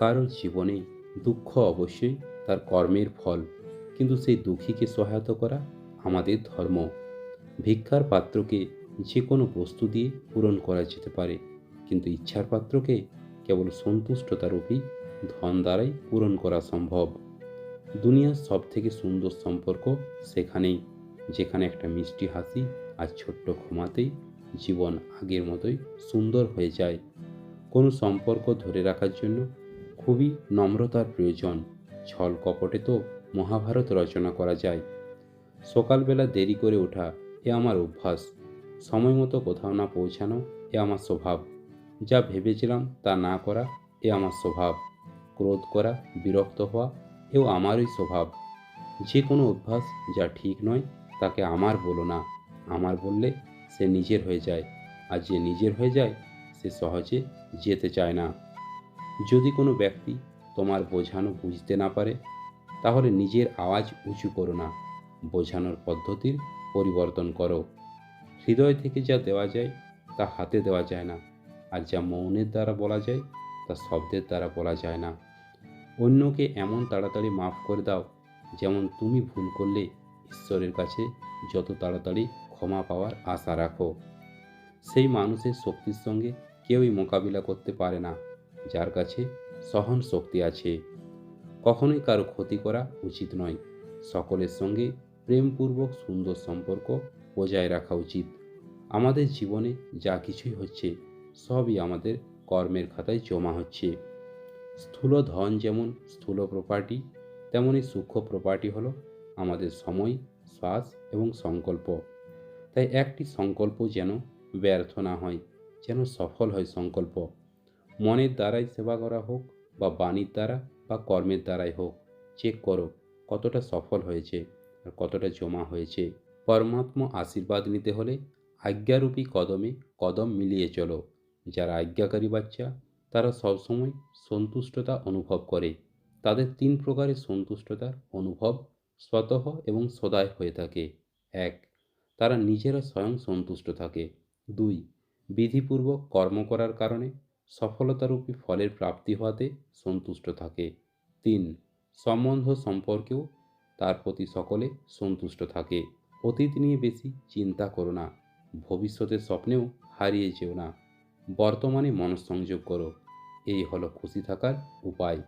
কারোর জীবনে দুঃখ অবশ্যই তার কর্মের ফল, কিন্তু সেই দুঃখীকে সহায়তা করা আমাদের ধর্ম। ভিক্ষার পাত্রকে যে কোনো বস্তু দিয়ে পূরণ করা যেতে পারে, কিন্তু ইচ্ছার পাত্রকে কেবল সন্তুষ্টতারূপী ধন দ্বারাই পূরণ করা সম্ভব। দুনিয়ার সব থেকে সুন্দর সম্পর্ক সেখানেই, যেখানে একটা মিষ্টি হাসি আর ছোট্ট ক্ষমাতেই জীবন আগের মতোই সুন্দর হয়ে যায়। কোনো সম্পর্ক ধরে রাখার জন্য খুবই নম্রতার প্রয়োজন। ছল কপটে তো মহাভারত রচনা করা যায়। সকালবেলা দেরি করে ওঠা, এ আমার অভ্যাস। সময় মতো কোথাও না পৌঁছানো, এ আমার স্বভাব। যা ভেবেছিলাম তা না করা, এ আমার স্বভাব। ক্রোধ করা, বিরক্ত হওয়া, এও আমারই স্বভাব। যে কোনো অভ্যাস যা ঠিক নয়, তাকে আমার বলো না। আমার বললে সে নিজের হয়ে যায়, আর যে নিজের হয়ে যায়, সে সহজে যেতে চায় না। যদি কোনো ব্যক্তি তোমার বোঝানো বুঝতে না পারে, তাহলে নিজের আওয়াজ উঁচু করো না। বোঝানোর পদ্ধতির পরিবর্তন করো। হৃদয় থেকে যা দেওয়া যায়, তা হাতে দেওয়া যায় না। আর যা মৌনের দ্বারা বলা যায়, তা শব্দের দ্বারা বলা যায় না। অন্যকে এমন তাড়াতাড়ি মাফ করে দাও, যেমন তুমি ভুল করলে ঈশ্বরের কাছে যত তাড়াতাড়ি ক্ষমা পাওয়ার আশা রাখো। সেই মানুষের শক্তির সঙ্গে কেউই মোকাবিলা করতে পারে না। যার কাছে সহন শক্তি আছে। কখনোই কারও ক্ষতি করা উচিত নয়। সকলের সঙ্গে প্রেমপূর্বক সুন্দর সম্পর্ক বজায় রাখা উচিত। আমাদের জীবনে যা কিছুই হচ্ছে, সবই আমাদের কর্মের খাতায় জমা হচ্ছে। স্থূল ধন যেমন স্থূল প্রপার্টি তেমনই সূক্ষ্ম প্রপার্টি হলো আমাদের সময়, শ্বাস এবং সংকল্প। তাই একটি সংকল্প যেন ব্যর্থ না হয়, যেন সফল হয় সংকল্প। মনের দ্বারাই সেবা করা হোক বা বাণীর দ্বারা বা কর্মের দ্বারাই হোক চেক করো কতটা সফল হয়েছে আর কতটা জমা হয়েছে। পরমাত্মা আশীর্বাদ নিতে হলে আজ্ঞারূপী কদমে কদম মিলিয়ে চলো। যারা আজ্ঞাকারী বাচ্চা, তারা সবসময় সন্তুষ্টতা অনুভব করে। তাদের তিন প্রকারের সন্তুষ্টতার অনুভব স্বতঃ এবং সদায় হয়ে থাকে। এক, তারা নিজেরা স্বয়ং সন্তুষ্ট থাকে। দুই, বিধিপূর্বক কর্ম করার কারণে সফলতারূপী ফলের প্রাপ্তি হওয়াতে সন্তুষ্ট থাকে। তিন, সম্বন্ধ সম্পর্কেও তার প্রতি সকলে সন্তুষ্ট থাকে। অতীত নিয়ে বেশি চিন্তা করো না। ভবিষ্যতের স্বপ্নেও হারিয়ে যেও না। বর্তমানে মনঃসংযোগ করো। এই হলো খুশি থাকার উপায়।